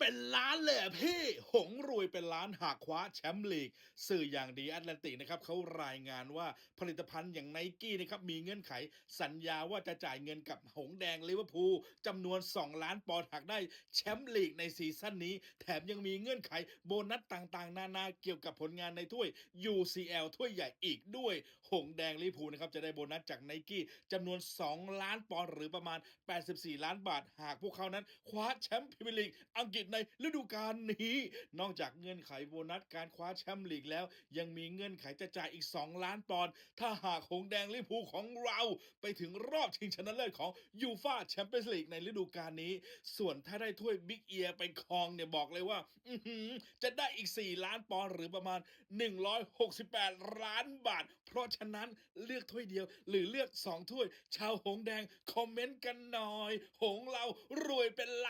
เป็นล้านเลยพี่ หงรวยเป็นล้านหากคว้าแชมป์ลีก สื่ออย่างดีแอตแลนติกนะครับเขารายงานว่าผลิตภัณฑ์อย่างไนกี้นะครับมีเงื่อนไข สัญญาว่าจะจ่ายเงินกับหงแดงลิเวอร์พูลจำนวน 2 ล้านปอนด์หากได้แชมป์ลีกในซีซั่นนี้ แถมยังมีเงื่อนไขโบนัสต่างๆ นานาเกี่ยวกับผลงานในถ้วย UCL ถ้วยใหญ่อีกด้วย หงแดงลิเวอร์พูลนะครับจะได้โบนัสจากไนกี้จำนวน 2 ล้านปอนด์หรือประมาณ 84 ล้านบาท หากพวกเขานั้นคว้าแชมป์พรีเมียร์ลีกอังกฤษในฤดูกาลนี้ นอกจากเงื่อนไขโบนัสการคว้าแชมป์ลีกแล้ว ยังมีเงื่อนไขจะจ่ายอีก 2 ล้านปอนด์ถ้าหากหงแดงลิพูของเราไปถึงรอบชิงชนะเลิศของยูฟาแชมเปี้ยนส์ลีกในฤดูกาลนี้ ส่วนถ้าได้ถ้วยบิ๊กเอียไปครองเนี่ยบอกเลยว่าอืจะได้อีก 4 ล้านปอนด์หรือประมาณ 168 ล้านบาท เพราะฉะนั้นเลือกถ้วยเดียว หรือเลือก 2 ถ้วย ชาวหงแดงคอมเมนต์กันหน่อย หงเรารวยเป็นล้าน